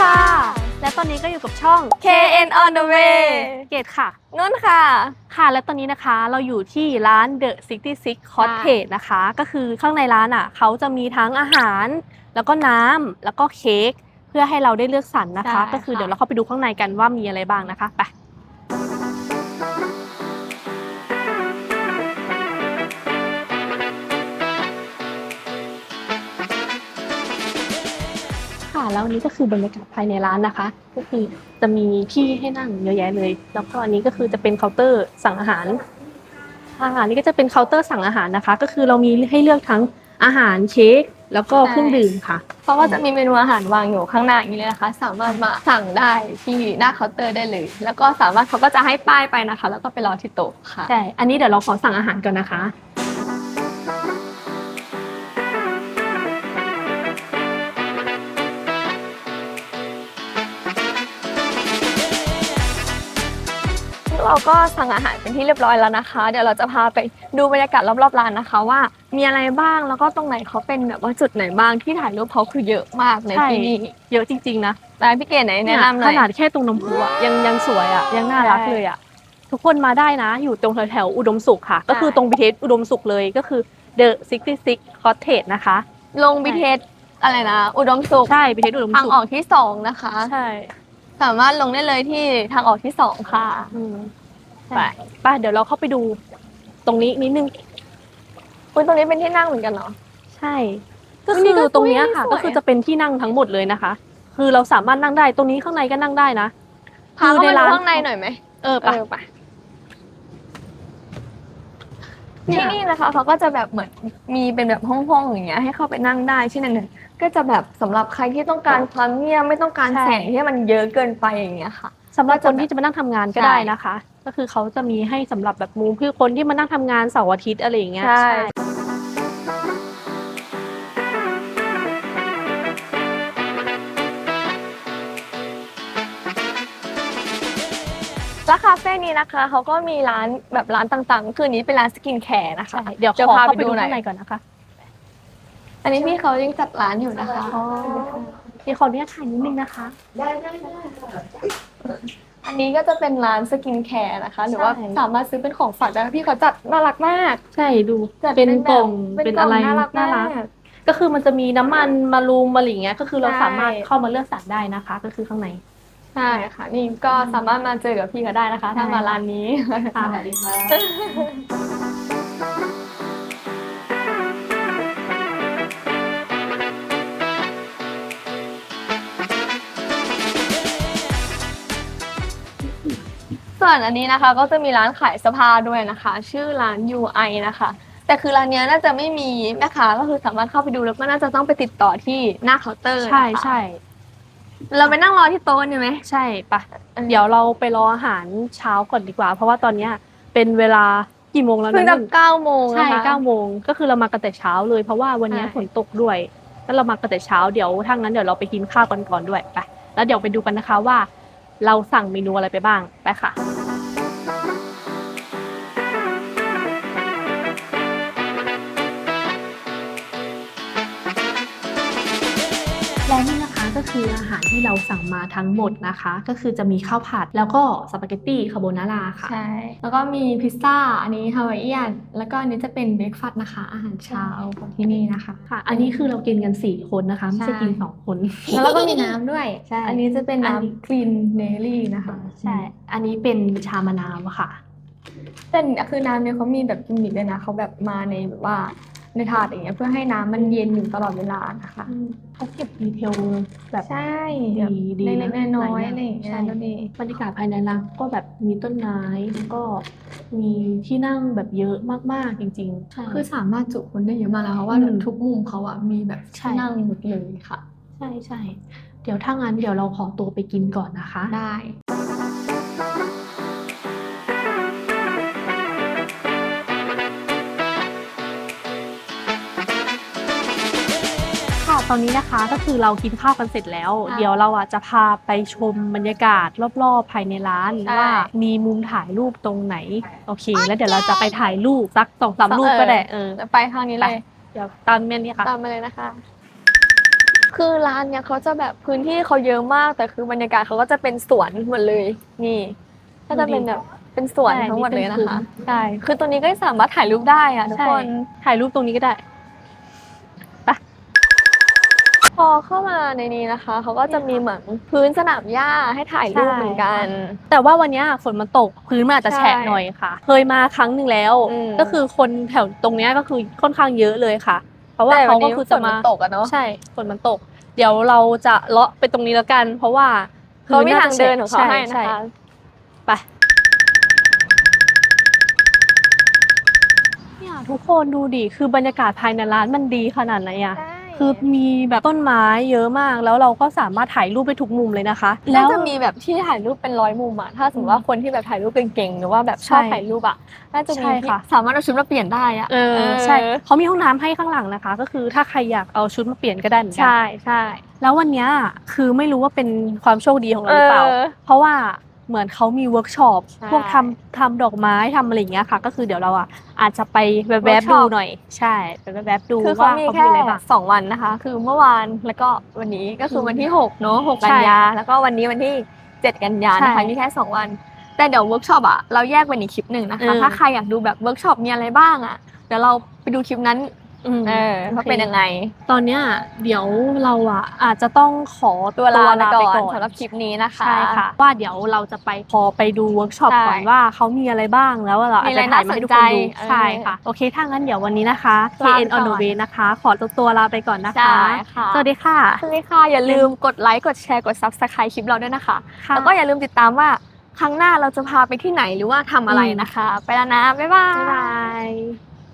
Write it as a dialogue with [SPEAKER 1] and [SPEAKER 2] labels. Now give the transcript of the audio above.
[SPEAKER 1] ค่ะ และตอนนี้ก็อยู่กับช่อง
[SPEAKER 2] KN on the way
[SPEAKER 1] เกตค่ะ
[SPEAKER 2] นุ่นค่ะ
[SPEAKER 1] ค่ะ และตอนนี้นะคะเราอยู่ที่ร้าน The 66 Cottage นะคะ ก็คือข้างในร้านอะเขาจะมีทั้งอาหาร แล้วก็น้ำแล้วก็เค้กเพื่อให้เราได้เลือกสรรนะคะ
[SPEAKER 2] ใช่
[SPEAKER 1] ก็คือ
[SPEAKER 2] ค่ะ
[SPEAKER 1] เดี๋ยวเราเข้าไปดูข้างในกันว่ามีอะไรบ้างนะคะไป แล้วอันนี้ก็คือบรรยากาศภายในร้านนะคะ ก็คือจะมีที่ให้นั่งเยอะแยะเลย แล้วก็อันนี้ก็คือจะเป็นเคาน์เตอร์สั่งอาหารอาหารนี่ก็จะเป็นเคาน์เตอร์สั่งอาหารนะคะ ก็คือเรามีให้เลือกทั้งอาหารเค้กแล้วก็เครื่องดื่มค่ะ
[SPEAKER 2] เพราะว่าจะมีเมนูอาหารวางอยู่ข้างหน้าอย่างนี้เลยนะคะ สามารถมาสั่งได้ที่หน้าเคาน์เตอร์ได้เลย แล้วก็สามารถเขาก็จะให้ป้ายไปนะคะ แล้วก็ไปรอที่โต๊ะค่ะ
[SPEAKER 1] ใช่อันนี้เดี๋ยวเราขอสั่งอาหารก่อนนะคะ
[SPEAKER 2] เราก็สั่งอาหารเป็นที่เรียบร้อยแล้วนะคะ เดี๋ยวเราจะพาไปดูบรรยากาศรอบๆร้านนะคะ ว่ามีอะไรบ้างแล้วก็ตรงไหนเขาเป็นแบบว่าจุดไหนบ้างที่ถ่ายรูปเขาคือเยอะมากใน
[SPEAKER 1] ใช่
[SPEAKER 2] ที่นี่
[SPEAKER 1] เยอะจริงๆนะ
[SPEAKER 2] แต่พี่เก๋ไหนแนะนำหน่
[SPEAKER 1] ข
[SPEAKER 2] อย
[SPEAKER 1] นาดแค่ตรงน้ำพุอะยังยังสวยอะยังน่ารัก
[SPEAKER 2] ใช่
[SPEAKER 1] เลยอะทุกคนมาได้นะ อยู่ตรงแถวๆอุดมสุขค่ะ ก็คือตรง BTS อุดมสุขเลยก็คือ The 66 Cottage นะคะ
[SPEAKER 2] ลงบีเทสอะไรนะ อุดมสุข
[SPEAKER 1] ใช่ BTS อุดม
[SPEAKER 2] ทาง
[SPEAKER 1] สุข
[SPEAKER 2] ออกที่สองนะคะ
[SPEAKER 1] ใช่
[SPEAKER 2] สามารถลงได้เลยที่ทางออกที่สองค่ะ
[SPEAKER 1] อืม
[SPEAKER 2] ไป
[SPEAKER 1] ไปเดี๋ยวเราเข้าไปดู ตรงนี้นิดนึง
[SPEAKER 2] คุณตรงนี้เป็นที่นั่งเหมือนกันเนาะ
[SPEAKER 1] ใช่ ก็คือตรงเนี้ยค่ะก็คือจะเป็นที่นั่งทั้งหมดเลยนะคะ คือเราสามารถนั่งได้ตรงนี้ข้างในก็นั่งได้นะ
[SPEAKER 2] พาเข้า
[SPEAKER 1] ใน
[SPEAKER 2] มาดู
[SPEAKER 1] ร้าน
[SPEAKER 2] ข้างในหน่อยไหม
[SPEAKER 1] เออ
[SPEAKER 2] เอ
[SPEAKER 1] ไป
[SPEAKER 2] อไป
[SPEAKER 1] เนี่ย
[SPEAKER 2] ที่นี่นะคะเขาก็จะแบบเหมือนมีเป็นแบบห้องๆอย่างเงี้ยให้เข้าไปนั่งได้เช่นนั้น ก็จะแบบสำหรับใครที่ต้องการความเงียบไม่ต้องการ
[SPEAKER 1] ใช่
[SPEAKER 2] แสงที่มันเยอะเกินไปอย่างเงี้ยค่ะ
[SPEAKER 1] สำหรับ
[SPEAKER 2] ก็
[SPEAKER 1] ค
[SPEAKER 2] จะ
[SPEAKER 1] นที่จะมานั่งทำงานก็
[SPEAKER 2] ใช่
[SPEAKER 1] ได้นะคะ ก็คือเขาจะมีให้สำหรับแบบมุมคือคนที่มานั่งทำงานเสาร์อาทิตย์อะไรอย่างเงี้ย
[SPEAKER 2] ใช่แล้วคาเฟ่นี้นะคะเขาก็มีร้านแบบร้านต่างๆ คืออนนี้เป็นร้านสกินแคร์นะคะ
[SPEAKER 1] ใช่เดี๋ยวข
[SPEAKER 2] จะ
[SPEAKER 1] อ
[SPEAKER 2] พา
[SPEAKER 1] เข้า
[SPEAKER 2] ไป
[SPEAKER 1] ไป
[SPEAKER 2] ดู
[SPEAKER 1] ดู
[SPEAKER 2] หน่อย
[SPEAKER 1] ข้างในก่อนนะคะ
[SPEAKER 2] อันนี้พี่เขายังจัดร้านอยู่นะคะ
[SPEAKER 1] พี่ขออนุญาตถ่ายนิดนึงนะคะ
[SPEAKER 2] อันนี้ก็จะเป็นร้านสกินแคร์นะคะ หรือว่า
[SPEAKER 1] ใช่
[SPEAKER 2] สามารถซื้อเป็นของฝากได้พี่เขาจัดน่ารักมาก
[SPEAKER 1] ใช่ดู
[SPEAKER 2] จัด
[SPEAKER 1] เป็น
[SPEAKER 2] แบบ
[SPEAKER 1] กล่อง
[SPEAKER 2] เป็น
[SPEAKER 1] เป็น
[SPEAKER 2] กล่อง
[SPEAKER 1] อะไร
[SPEAKER 2] น่ารัก
[SPEAKER 1] น่ารัก
[SPEAKER 2] มาก
[SPEAKER 1] ก็คือมันจะมีน้ำมันมารูมอะไรอย่างเงี้ยก็คือเรา
[SPEAKER 2] ใช่
[SPEAKER 1] สามารถเข้ามาเลือกสรรได้นะคะ ก็คือข้างใน
[SPEAKER 2] ใช่ค่ะ นี่ก็สามารถมาเจอกับพี่เขาได้นะคะ ถ้ามาร้านนี้
[SPEAKER 1] ค่ะสวัสดีค่ะ
[SPEAKER 2] ส่วนอันนี้นะคะก็จะมีร้านขายเสื้อผ้าด้วยนะคะ ชื่อร้าน UI นะคะ แต่คือร้านเนี้ยน่าจะไม่มีแม่ค้าก็คือสามารถเข้าไปดูแล้วก็น่าจะต้องไปติดต่อที่หน้าเคาน์เตอร์นะคะ
[SPEAKER 1] ใช่ใช่
[SPEAKER 2] เราไปนั่งรอที่โต๊ะนี่ไหม
[SPEAKER 1] ใช่ปะ
[SPEAKER 2] เออ
[SPEAKER 1] เดี๋ยวเราไปรออาหารเช้าก่อนดีกว่า เพราะว่าตอนเนี้ยเป็นเวลากี่โมงแล้ว
[SPEAKER 2] เพิ่ง
[SPEAKER 1] นะ
[SPEAKER 2] จะ
[SPEAKER 1] นุ่น
[SPEAKER 2] เก้าโมง
[SPEAKER 1] ใช่
[SPEAKER 2] นะคะ
[SPEAKER 1] เก้าโมงก็คือเรามากันแต่เช้าเลยเพราะว่าวันเนี้ย
[SPEAKER 2] ใช่
[SPEAKER 1] ฝนตกด้วยแล้วเรามากันแต่เช้าเดี๋ยวถ้างั้นเดี๋ยวเราไปกินข้าวกันก่อนด้วยไปแล้วเดี๋ยวไปดูกันนะคะว่า เราสั่งเมนูอะไรไปบ้างไปค่ะ ก็คืออาหารที่เราสั่งมาทั้งหมดนะคะ ก็คือจะมีข้าวผัดแล้วก็สปาเกตตี้คาโบนาร่าค่ะ
[SPEAKER 2] ใช่ แล้วก็มีพิซซ่า อันนี้ฮาวายเอียน แล้วก็อันนี้จะเป็นเบรกฟาสต์นะคะ อาหารเช้าของที่นี่นะคะ
[SPEAKER 1] ค่ะ อันนี้คือเรากินกัน 4 คนนะคะ ไม่ใช่
[SPEAKER 2] ใช่
[SPEAKER 1] กิน 2 คน
[SPEAKER 2] แล้วเราก็มีน้ำด้วย
[SPEAKER 1] ใช่
[SPEAKER 2] อันนี้จะเป็น
[SPEAKER 1] อันนี้
[SPEAKER 2] น้ำกรีนเนลลี่นะคะ
[SPEAKER 1] ใช่ อันนี้เป็นชามะนาวอะค่ะ
[SPEAKER 2] แต่คือน้ำเนี่ยเขามีแบบกิมมิคด้วยนะเขาแบบมาในแบบว่า ในถาดอย่างเงี้ยเพื่อให้น้ำมันเย็นอยู่ตลอดเวลานะคะ
[SPEAKER 1] เขาเก็บดีเทลแบบ
[SPEAKER 2] ใช่
[SPEAKER 1] ดีดี
[SPEAKER 2] เล็กๆน้อยๆ
[SPEAKER 1] หลายอย่าง
[SPEAKER 2] อะไรอย่างเงี้ย
[SPEAKER 1] ใช่
[SPEAKER 2] ดูดิ
[SPEAKER 1] บรรยากาศภายในร้านก็แบบมีต้นไม้แล้วก็มีที่นั่งแบบเยอะมากๆจริงๆใช่
[SPEAKER 2] คือสามารถจุคนได้เยอะมากแล้วเพราะว่า
[SPEAKER 1] อืม
[SPEAKER 2] ทุกมุมเขาอะมีแบบ
[SPEAKER 1] ใช่
[SPEAKER 2] ที่นั่งหมดเลยค่ะ
[SPEAKER 1] ใช่ใช่เดี๋ยวถ้างั้นเดี๋ยวเราขอตัวไปกินก่อนนะคะ
[SPEAKER 2] ได้
[SPEAKER 1] ตอนนี้นะคะก็คือเรากินข้าวกันเสร็จแล้ว
[SPEAKER 2] ค่ะ
[SPEAKER 1] เดี๋ยวเราอะจะพาไปชมบรรยากาศรอบๆภายในร้าน
[SPEAKER 2] ใช่
[SPEAKER 1] ว่ามีมุมถ่ายรูปตรงไหนโอเค แล้วเดี๋ยวเราจะไปถ่ายรูปสักสองสามรูปก็ได้เออ
[SPEAKER 2] เดี๋ยวไปทางนี้เลย
[SPEAKER 1] เดี๋ยวตามเมนนี่ค่ะ
[SPEAKER 2] ตามมาเลยนะคะคือร้านเนี่ยเขาจะแบบพื้นที่เขาเยอะมาก แต่คือบรรยากาศเขาก็จะเป็นสวนหมดเลย นี่ ก็จะเป็นแบบเป็นสวนทั้งหมดเลยนะคะ
[SPEAKER 1] ใช่
[SPEAKER 2] คือตัวนี้ก็สามารถถ่ายรูปได้อะทุก
[SPEAKER 1] ใช่
[SPEAKER 2] คน
[SPEAKER 1] ถ่ายรูปตรงนี้ก็ได้
[SPEAKER 2] พอเข้ามาในนี้นะคะ เขาก็จะมีเหมือนพื้นสนามหญ้าให้ถ่ายรูปเหมือนกัน
[SPEAKER 1] แต่ว่าวันเนี้ยฝนมันตกพื้นมันอาจจะ
[SPEAKER 2] ใช่
[SPEAKER 1] แฉะหน่อยค่ะ เคยมาครั้งหนึ่งแล้ว
[SPEAKER 2] อืม
[SPEAKER 1] ก็คือคนแถวตรงเนี้ยก็คือค่อนข้างเยอะเลยค่ะ เพราะว่า
[SPEAKER 2] แต่
[SPEAKER 1] เขา
[SPEAKER 2] วัน
[SPEAKER 1] ก็
[SPEAKER 2] นี้
[SPEAKER 1] คือ
[SPEAKER 2] ฝ
[SPEAKER 1] จะ
[SPEAKER 2] นมั
[SPEAKER 1] มา
[SPEAKER 2] นตกอะเนาะ
[SPEAKER 1] ใช่ฝนมันตก เดี๋ยวเราจะเลาะไปตรงนี้แล้วกัน เพราะว่า
[SPEAKER 2] เขามี
[SPEAKER 1] พื้
[SPEAKER 2] ทางเดินของเขา
[SPEAKER 1] ช่
[SPEAKER 2] ให้นะ
[SPEAKER 1] ช่
[SPEAKER 2] คะ
[SPEAKER 1] ไปเนี่ยทุกคนดูดิคือบรรยากาศภายในร้านมันดีขนาดไหนอะ คือมีแบบต้นไม้เยอะมาก แล้วเราก็สามารถถ่ายรูปไปทุกมุมเลยนะคะ
[SPEAKER 2] น่า
[SPEAKER 1] แล้ว
[SPEAKER 2] จะมีแบบที่ถ่ายรูปเป็นร้อยมุมอะถ้าสมมติว่าคนที่แบบถ่ายรูปเก่งๆหรือว่าแบบชอบ
[SPEAKER 1] ใช่
[SPEAKER 2] ถ่ายรูปอะน่าจะมี
[SPEAKER 1] ใช่
[SPEAKER 2] ที่
[SPEAKER 1] ค่ะ
[SPEAKER 2] สามารถเอาชุดมาเปลี่ยนได้อะ
[SPEAKER 1] เออใช่เขามีห้องน้ำให้ข้างหลังนะคะ ก็คือถ้าใครอยากเอาชุดมาเปลี่ยนก็ได้เหมือนกั
[SPEAKER 2] ใช่ใช่
[SPEAKER 1] แล้ววันเนี้ยคือไม่รู้ว่าเป็นความโชคดีของเราหรือเปล่า
[SPEAKER 2] เออ
[SPEAKER 1] เพราะว่า เหมือนเขามีเวิร์กช็อป
[SPEAKER 2] ใช่
[SPEAKER 1] พวกทำทำดอกไม้ทำอะไรอย่างเงี้ยค่ะ ก็คือเดี๋ยวเราอะอาจจะไปแวบๆ
[SPEAKER 2] workshop
[SPEAKER 1] ดูหน่อย ใช่ไปแวบๆดู
[SPEAKER 2] คือเขา
[SPEAKER 1] ว่า
[SPEAKER 2] มี
[SPEAKER 1] เขา
[SPEAKER 2] แค่
[SPEAKER 1] มีอะไรบ้าง
[SPEAKER 2] สองวันนะคะ คือเมื่อวานแล้วก็วันนี้ก็คือวันที่หกเนาะหก
[SPEAKER 1] ใช่
[SPEAKER 2] กันยา แล้วก็วันนี้วันที่เจ็ดกันยานะคะ
[SPEAKER 1] ใช่
[SPEAKER 2] มีแค่สองวัน แต่เดี๋ยวเวิร์กช็อปอะเราแยกเป็นอีกคลิปหนึ่งนะคะ
[SPEAKER 1] เออ
[SPEAKER 2] ถ้าใครอยากดูแบบเวิร์กช็อปมีอะไรบ้างอะเดี๋ยวเราไปดูคลิปนั้น
[SPEAKER 1] อืม
[SPEAKER 2] เออว่าเป็นยังไง
[SPEAKER 1] ตอนเนี้ยเดี๋ยวเราอะอาจจะต้องขอ
[SPEAKER 2] ตัวลาไปก่อน
[SPEAKER 1] ไป
[SPEAKER 2] สำหรับคลิปนี้นะคะ
[SPEAKER 1] ใช่ค่ะว่าเดี๋ยวเราจะไปพอไปดูเวิร์กช็อป
[SPEAKER 2] ใช่
[SPEAKER 1] ก่อนว่าเขามีอะไรบ้างแล้วเราอาจ
[SPEAKER 2] มีอะไร
[SPEAKER 1] จะถ่ายมาให้ทุกคนดู
[SPEAKER 2] น่าสนใจ
[SPEAKER 1] ใช่ค่ะ โอเคถ้างั้นเดี๋ยววันนี้นะคะ
[SPEAKER 2] ลาไป
[SPEAKER 1] KN on the
[SPEAKER 2] ก่อน
[SPEAKER 1] way นะคะ ขอตัวตัวลาไปก่อนนะคะ
[SPEAKER 2] ใช่ค่ะ
[SPEAKER 1] สวัสดีค่ะ
[SPEAKER 2] สวัสดีค่ะ อย่าลืมกดไลค์กดแชร์กด subscribe คลิปเราด้วยนะคะ
[SPEAKER 1] ค่ะ
[SPEAKER 2] แล้วก็อย่าลืมติดตามว่าครั้งหน้าเราจะพาไปที่ไหนหรือว่าทำอะไร
[SPEAKER 1] อืม
[SPEAKER 2] นะคะ ไปแล้วนะบ๊ายบาย
[SPEAKER 1] บ๊ายบาย